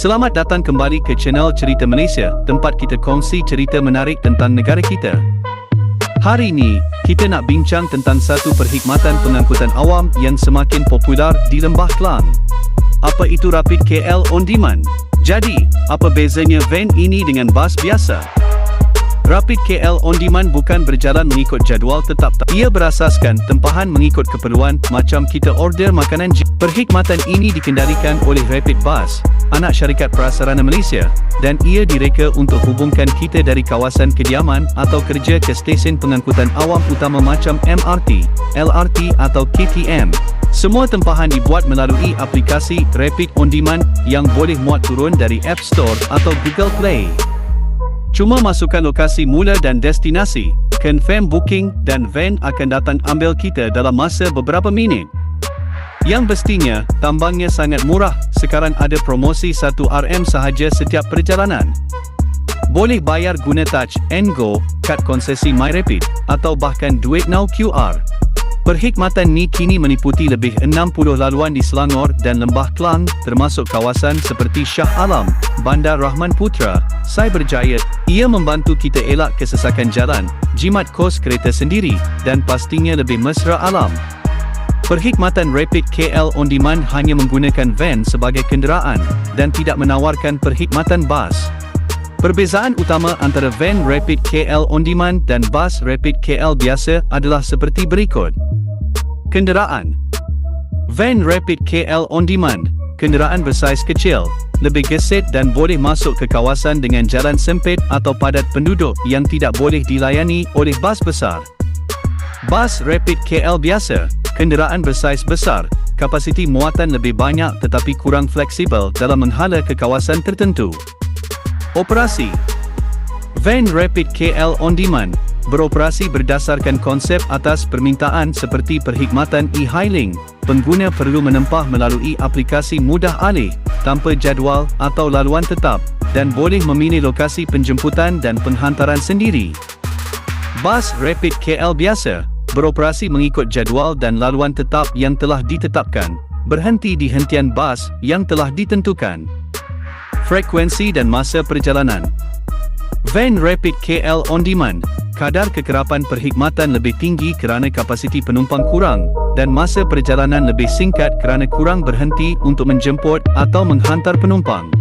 Selamat datang kembali ke channel Cerita Malaysia, tempat kita kongsi cerita menarik tentang negara kita. Hari ini, kita nak bincang tentang satu perkhidmatan pengangkutan awam yang semakin popular di Lembah Kelang. Apa itu Rapid KL On Demand? Jadi, apa bezanya van ini dengan bas biasa? Rapid KL On Demand bukan berjalan mengikut jadual tetap. Ia berasaskan tempahan mengikut keperluan macam kita order makanan. Perkhidmatan ini dikendalikan oleh Rapid Bus, anak syarikat prasarana Malaysia dan ia direka untuk hubungkan kita dari kawasan kediaman atau kerja ke stesen pengangkutan awam utama macam MRT, LRT atau KTM. Semua tempahan dibuat melalui aplikasi Rapid On Demand yang boleh muat turun dari App Store atau Google Play. Cuma masukkan lokasi mula dan destinasi, confirm booking dan van akan datang ambil kita dalam masa beberapa minit. Yang pastinya, tambangnya sangat murah, sekarang ada promosi 1RM sahaja setiap perjalanan. Boleh bayar guna touch and go, kad konsesi MyRapid, atau bahkan duit now QR. Perkhidmatan ni kini meniputi lebih 60 laluan di Selangor dan Lembah Kelang termasuk kawasan seperti Shah Alam, Bandar Rahman Putra, Cyberjaya. Ia membantu kita elak kesesakan jalan, jimat kos kereta sendiri dan pastinya lebih mesra alam. Perkhidmatan Rapid KL On Demand hanya menggunakan van sebagai kenderaan dan tidak menawarkan perkhidmatan bas. Perbezaan utama antara van Rapid KL On Demand dan bas Rapid KL biasa adalah seperti berikut. Kenderaan. Van Rapid KL On Demand. Kenderaan bersaiz kecil, lebih gesit dan boleh masuk ke kawasan dengan jalan sempit atau padat penduduk yang tidak boleh dilayani oleh bas besar. Bas Rapid KL biasa, kenderaan bersaiz besar, kapasiti muatan lebih banyak tetapi kurang fleksibel dalam menghala ke kawasan tertentu. Operasi. Van Rapid KL On Demand beroperasi berdasarkan konsep atas permintaan seperti perkhidmatan e-hailing. Pengguna perlu menempah melalui aplikasi mudah alih, tanpa jadual atau laluan tetap, dan boleh memilih lokasi penjemputan dan penghantaran sendiri. Bas Rapid KL biasa beroperasi mengikut jadual dan laluan tetap yang telah ditetapkan, berhenti di hentian bas yang telah ditentukan frekuensi dan masa perjalanan. Van Rapid KL On Demand, kadar kekerapan perkhidmatan lebih tinggi kerana kapasiti penumpang kurang dan masa perjalanan lebih singkat kerana kurang berhenti untuk menjemput atau menghantar penumpang.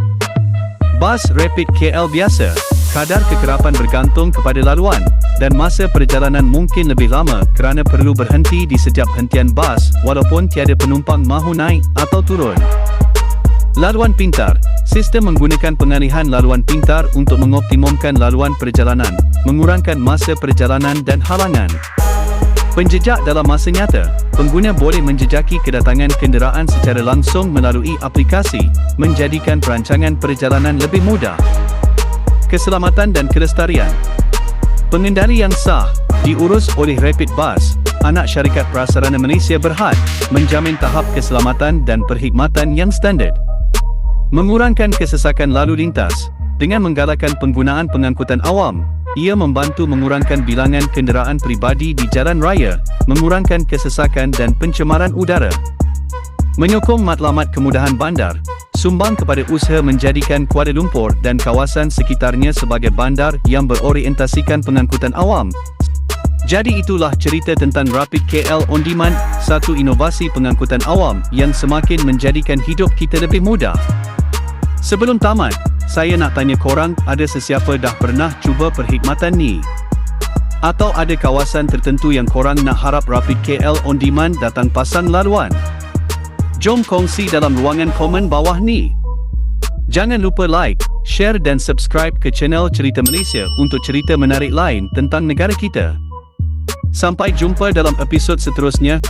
Bas Rapid KL biasa, kadar kekerapan bergantung kepada laluan dan masa perjalanan mungkin lebih lama kerana perlu berhenti di setiap hentian bas walaupun tiada penumpang mahu naik atau turun. Laluan pintar Sistem menggunakan pengalihan laluan pintar untuk mengoptimumkan laluan perjalanan, mengurangkan masa perjalanan dan halangan. Penjejak dalam masa nyata, pengguna boleh menjejaki kedatangan kenderaan secara langsung melalui aplikasi, menjadikan perancangan perjalanan lebih mudah. Keselamatan dan kelestarian Pengendali yang sah, diurus oleh Rapid Bus, anak syarikat prasarana Malaysia berhad, menjamin tahap keselamatan dan perkhidmatan yang standard. Mengurangkan kesesakan lalu lintas dengan menggalakkan penggunaan pengangkutan awam. Ia membantu mengurangkan bilangan kenderaan peribadi di jalan raya, mengurangkan kesesakan dan pencemaran udara. Menyokong matlamat kemudahan bandar, sumbang kepada usaha menjadikan Kuala Lumpur dan kawasan sekitarnya sebagai bandar yang berorientasikan pengangkutan awam. Jadi itulah cerita tentang Rapid KL On Demand, satu inovasi pengangkutan awam yang semakin menjadikan hidup kita lebih mudah. Sebelum tamat, saya nak tanya korang ada sesiapa dah pernah cuba perkhidmatan ni? Atau ada kawasan tertentu yang korang nak harap Rapid KL On Demand datang pasang laluan? Jom kongsi dalam ruangan komen bawah ni. Jangan lupa like, share dan subscribe ke channel Cerita Malaysia untuk cerita menarik lain tentang negara kita. Sampai jumpa dalam episod seterusnya.